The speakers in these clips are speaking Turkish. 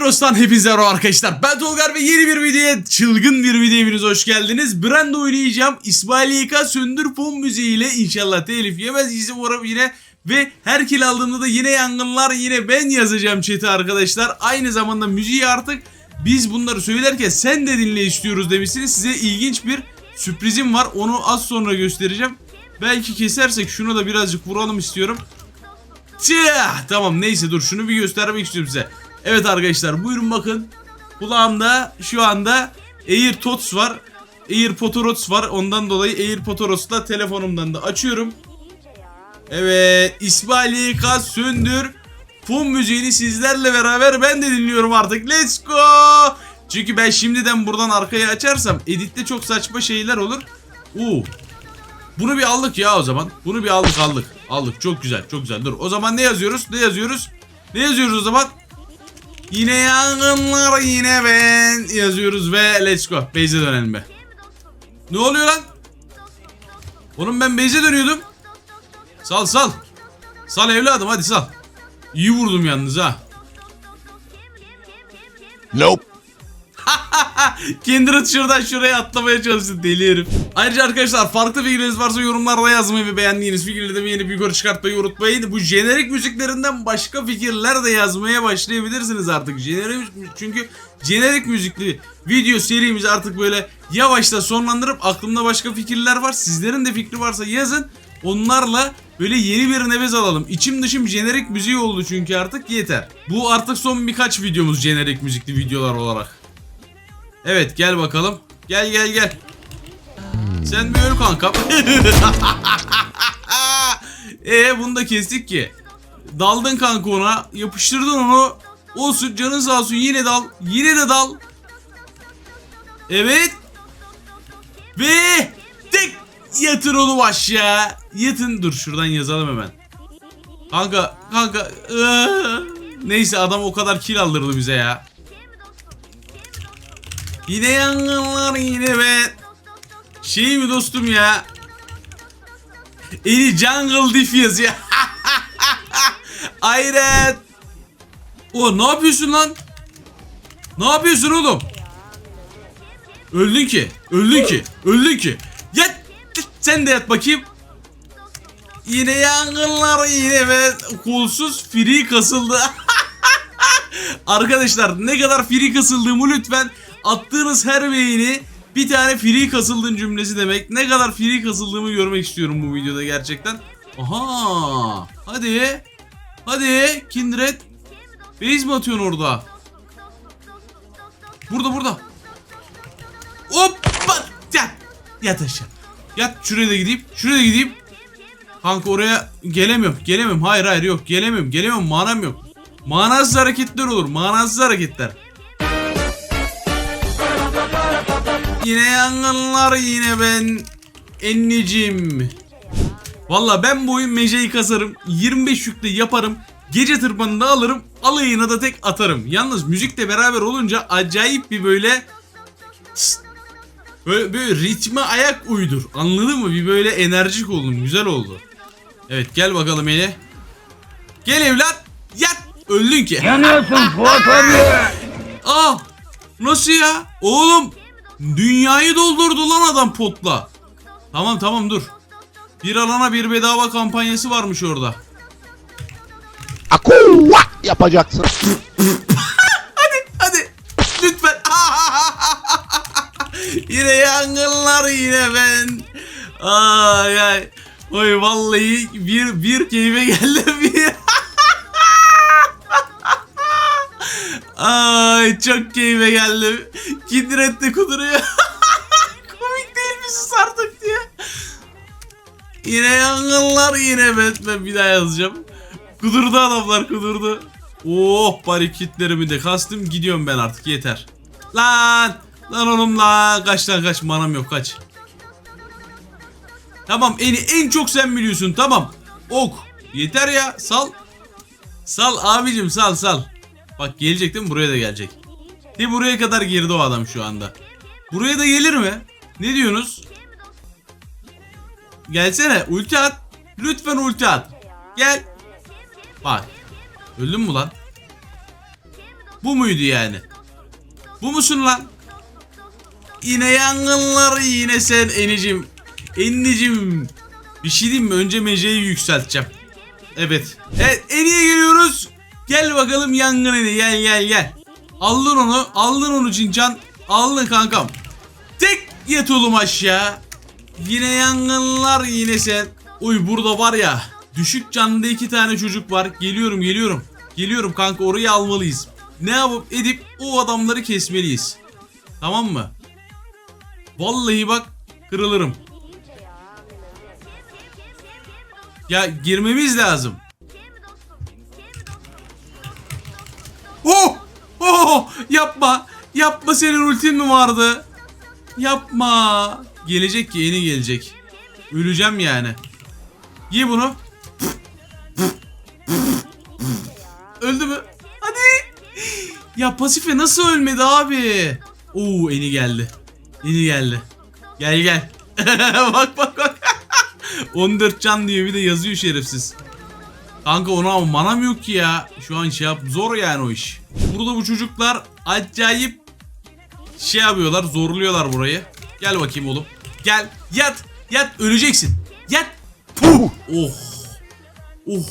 Gambros'tan hepinize merhaba arkadaşlar. Ben Tolgar ve yeni bir videoya, çılgın bir videoya hepiniz hoş geldiniz. Brand oynayacağım. İsmail YK Söndür Fon müziğiyle inşallah telif yemez isim umarım yine. Ve her kill aldığımda da yine yangınlar yine ben yazacağım chat'e arkadaşlar. Aynı zamanda müziği artık biz bunları söylerken sen de dinle istiyoruz demişsiniz. Size ilginç bir sürprizim var. Onu az sonra göstereceğim. Belki kesersek şunu da birazcık vuralım istiyorum. Tüh! Tamam neyse dur şunu bir göstermek istiyorum size. Evet arkadaşlar buyurun bakın. Kulağımda şu anda AirPods var. AirPods var. Ondan dolayı AirPods'la telefonumdan da açıyorum. Evet İsmail YK Söndür Fon müziğini sizlerle beraber ben de dinliyorum artık. Let's go! Çünkü ben şimdiden buradan arkaya açarsam editte çok saçma şeyler olur. Oo. Bunu bir aldık ya o zaman. Bunu bir aldık aldık. Aldık çok güzel çok güzel. Dur o zaman ne yazıyoruz? Ne yazıyoruz? Ne yazıyoruz o zaman? Yine yangınlar yine ben yazıyoruz ve let's go. Base'e dönelim be. Ne oluyor lan? Oğlum ben base'e dönüyordum. Sal sal. Sal evladım hadi sal. İyi vurdum yalnız ha. Nope. Kindred şuradan şuraya atlamaya çalışsın deli herif. Ayrıca arkadaşlar farklı fikirleriniz varsa yorumlarda yazmayı ve beğendiğiniz fikirleri de beğenip yukarı çıkartmayı unutmayın. Bu jenerik müziklerinden başka fikirler de yazmaya başlayabilirsiniz artık. Jenerik çünkü jenerik müzikli video serimizi artık böyle yavaşta sonlandırıp aklımda başka fikirler var. Sizlerin de fikri varsa yazın. Onlarla böyle yeni bir nefes alalım. İçim dışım jenerik müziği oldu çünkü artık yeter. Bu artık son birkaç videomuz jenerik müzikli videolar olarak. Evet gel bakalım. Gel gel gel. Sen bir öl kankam. Ee bunu da kestik ki. Daldın kanka ona. Yapıştırdın onu. Olsun canın sağ olsun yine dal. Yine de dal. Evet. Ve tek yatır onu aşağı. Yatın dur şuradan yazalım hemen. Kanka kanka. ıı. Neyse adam o kadar kill aldırdı bize ya. Yine yangınlar yine be. Şey mi dostum ya? Eli jungle diff yazıyor. Hayret. O ne yapıyorsun lan? Ne yapıyorsun oğlum? Öldün ki. Öldün ki. Öldün ki. Yat. Sen de yat bakayım. Yine yangınlar yine ve kolsuz free kasıldı. Arkadaşlar ne kadar free kasıldığımı lütfen attığınız her beğeni bir tane free kasıldın cümlesi demek. Ne kadar free kasıldığımı görmek istiyorum bu videoda gerçekten. Aha! Hadi. Hadi Kindred. Base mi atıyorsun orada? Burada burada. Hoppa! Yat. Yat aşağı. Yat şuraya da gideyim. Şuraya da gideyim. Kanka oraya gelemiyorum. Gelemiyorum. Hayır hayır yok. Gelemiyorum. Gelemiyorum. Manam yok. Manasız hareketler olur. Manasız hareketler. Yine yangınlar yine ben ennicim. Valla ben bu oyun meceyi kasarım. 25 yükle yaparım. Gece tırpanını da alırım. Alayına da tek atarım. Yalnız müzikle beraber olunca acayip bir böyle böyle, böyle ritme ayak uydur. Anladın mı? Bir böyle enerjik oldum. Güzel oldu. Evet gel bakalım Eli. Gel evlat. Yat. Öldün ki. Yanıyorsun Fuat abi. Aa! Nasıl ya? Oğlum dünyayı doldurdu lan adam potla. Tamam tamam dur. Bir alana bir bedava kampanyası varmış orada. Akuva yapacaksın. Hadi lütfen. yine yangınlar yine ben. Ay ay. Oy vallahi bir bir keyfe geldim bir. Ay çok keyfe geldim. Kindred de kuduruyor. Komik değil mi sus artık diye. Yine yangınlar yine Batman bir daha yazacağım. Kudurdu adamlar kudurdu. Oh bari de kastım gidiyorum ben artık yeter. Lan lan oğlum lan kaç lan kaç manam yok kaç. Tamam en, en çok sen biliyorsun tamam. Ok yeter ya sal. Sal abicim sal sal. Bak gelecek değil mi? Buraya da gelecek. De buraya kadar girdi o adam şu anda. Buraya da gelir mi? Ne diyorsunuz? Gelsene ulti at. Lütfen ulti at. Gel. Bak. Öldün mü lan? Bu muydu yani? Bu musun lan? Yine yangınlar yine sen Enicim. Enicim. Bir şey diyeyim mi? Önce meceyi yükselteceğim. Evet. Evet Eni'ye geliyoruz. Gel bakalım yangın Eni. Gel gel gel. Aldın onu. Aldın onu Cincan. Aldın kankam. Tek yet oğlum aşağı. Yine yangınlar yine sen. Uy burada var ya. Düşük canlı iki tane çocuk var. Geliyorum geliyorum. Geliyorum kanka orayı almalıyız. Ne yapıp edip o adamları kesmeliyiz. Tamam mı? Vallahi bak kırılırım. Ya girmemiz lazım. Yapma. Yapma senin ultin mi vardı? Yapma. Gelecek ki yeni gelecek. Öleceğim yani. Ye bunu. Öldü mü? Hadi. Ya pasife nasıl ölmedi abi? Oo eni geldi. Eni geldi. Gel gel. bak bak bak. 14 can diyor bir de yazıyor şerefsiz. Kanka ona manam yok ki ya. Şu an şey yap zor yani o iş. Burada bu çocuklar acayip şey yapıyorlar zorluyorlar burayı. Gel bakayım oğlum. Gel yat yat öleceksin. Yat. Puh. Oh. Oh.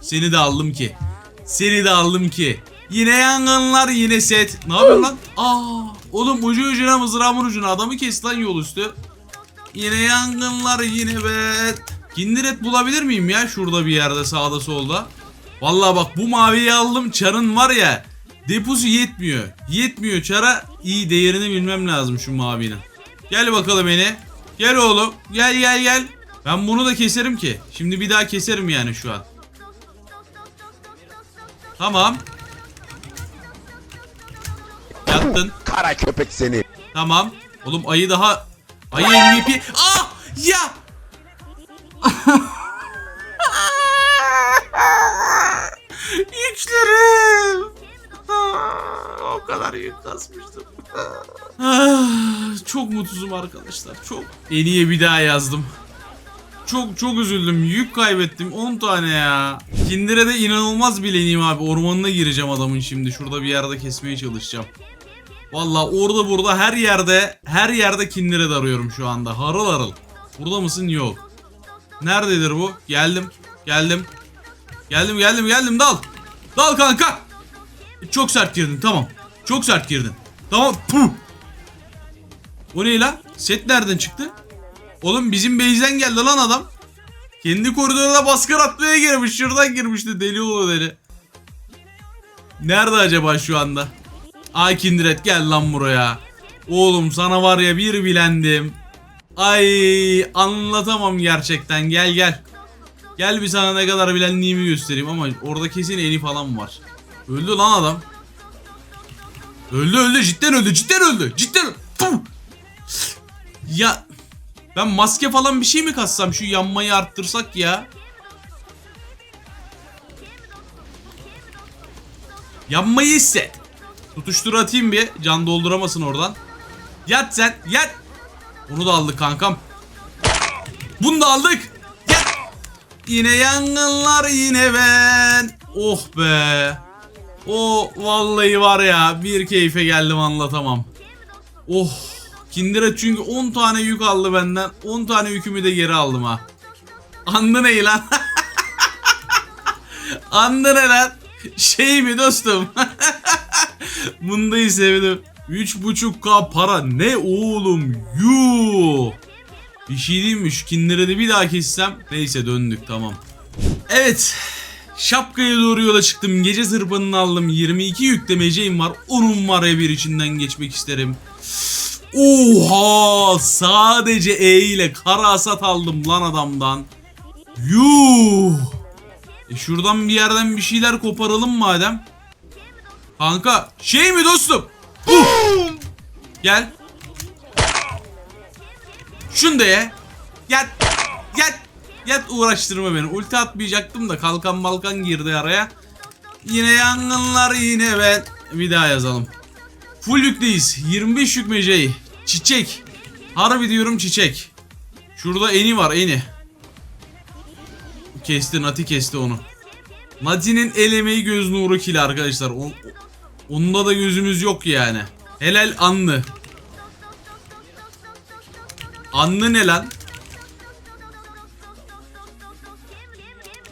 Seni de aldım ki. Seni de aldım ki. Yine yangınlar yine set. Ne yapıyorsun lan? Aa, oğlum ucu ucuna mızrağımın ucuna adamı kes lan yol üstü. Yine yangınlar yine bet. Kindiret bulabilir miyim ya şurada bir yerde sağda solda? Vallahi bak bu maviyi aldım çarın var ya deposu yetmiyor. Yetmiyor çara iyi değerini bilmem lazım şu mavinin. Gel bakalım beni. Gel oğlum gel gel gel. Ben bunu da keserim ki. Şimdi bir daha keserim yani şu an. Tamam. Yattın. Kara köpek seni. Tamam. Oğlum ayı daha... Ayı MVP... Ah! Ya! Yüklerim. o kadar yük kasmıştım. Ah, çok mutsuzum arkadaşlar. Çok. En bir daha yazdım. Çok çok üzüldüm. Yük kaybettim. 10 tane ya. Kindire de inanılmaz bileneyim abi. Ormanına gireceğim adamın şimdi. Şurada bir yerde kesmeye çalışacağım. Valla orada burada her yerde her yerde Kindred arıyorum şu anda. Harıl harıl. Burada mısın? Yok. Nerededir bu? Geldim. Geldim. Geldim geldim geldim dal. Dal kanka. Çok sert girdin tamam. Çok sert girdin. Tamam. Puh. O ne lan? Set nereden çıktı? Oğlum bizim base'den geldi lan adam. Kendi koridoruna baskın atmaya girmiş. Şuradan girmişti. Deli oğlu deli. Nerede acaba şu anda? Ay Kindred gel lan buraya. Oğlum sana var ya bir bilendim. Ay anlatamam gerçekten gel gel. Gel bir sana ne kadar bilenliğimi göstereyim ama orada kesin eni falan var. Öldü lan adam. Öldü öldü cidden öldü cidden öldü cidden öldü. Ya ben maske falan bir şey mi kassam şu yanmayı arttırsak ya. Yanmayı hisset. Tutuştur atayım bir. Can dolduramasın oradan. Yat sen. Yat. Onu da aldık kankam. Bunu da aldık. Yine yangınlar yine ben. Oh be. O vallahi var ya bir keyfe geldim anlatamam. Oh. Kindire çünkü 10 tane yük aldı benden. 10 tane yükümü de geri aldım ha. Andı ne lan? Andı ne lan? Şey mi dostum? Bundayı sevdim. 3.5k para ne oğlum? Yuh. Bir şey diyeyim mi? Şu kinlere de bir daha kessem. Neyse döndük tamam. Evet. Şapkaya doğru yola çıktım. Gece zırpanını aldım. 22 yüklemeceğim var. Onun var ya bir içinden geçmek isterim. Oha! Sadece E ile kara hasat aldım lan adamdan. Yuh! E şuradan bir yerden bir şeyler koparalım madem. Kanka şey mi dostum? Gel. Şunu da ye. Yat. Yat. Yat uğraştırma beni. Ulti atmayacaktım da kalkan balkan girdi araya. Yine yangınlar yine ben. Bir daha yazalım. Full yükleyiz. 25 yük meceyi. Çiçek. Harbi diyorum çiçek. Şurada eni var eni. Kesti Nati kesti onu. Nati'nin el emeği göz nuru kill arkadaşlar. O, Onda da gözümüz yok yani. Helal anlı. Anlı ne lan?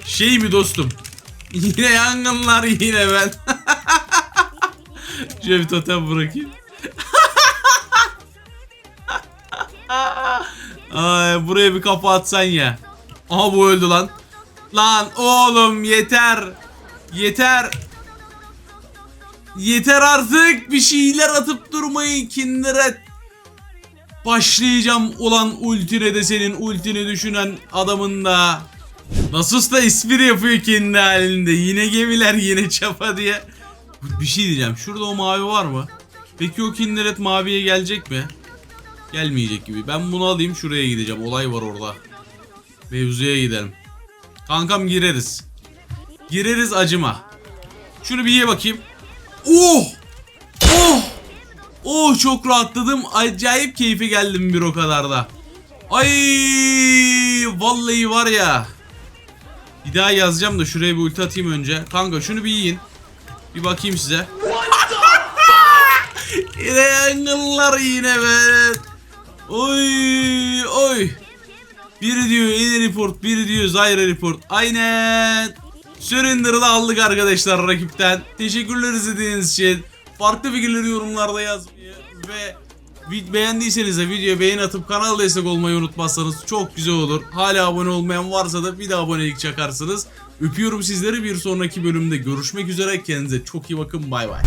Şey mi dostum? Yine yangınlar yine ben. Şöyle bir totem bırakayım. Ay, buraya bir kapı atsan ya. Aha bu öldü lan. Lan oğlum yeter. Yeter. Yeter artık bir şeyler atıp durmayın Kindred. Başlayacağım olan ultine de senin ultini düşünen adamın da. Nasus da espri yapıyor kendi halinde. Yine gemiler yine çapa diye. Bir şey diyeceğim. Şurada o mavi var mı? Peki o Kindred maviye gelecek mi? Gelmeyecek gibi. Ben bunu alayım şuraya gideceğim. Olay var orada. Mevzuya gidelim. Kankam gireriz. Gireriz acıma. Şunu bir ye bakayım. Oh! Oh! Oh çok rahatladım. Acayip keyfe geldim bir o kadar da. Ay vallahi var ya. Bir daha yazacağım da şuraya bir ulti atayım önce. Kanka şunu bir yiyin. Bir bakayım size. yine yangınlar yine be. Oy oy. Biri diyor Eni Report, biri diyor Zyra Report. Aynen. Surrender'ı aldık arkadaşlar rakipten. Teşekkürler izlediğiniz için. Farklı fikirleri yorumlarda yazmayı ve beğendiyseniz de videoya beğeni atıp kanala destek olmayı unutmazsanız çok güzel olur. Hala abone olmayan varsa da bir de abonelik çakarsınız. Öpüyorum sizleri bir sonraki bölümde görüşmek üzere. Kendinize çok iyi bakın. Bay bay.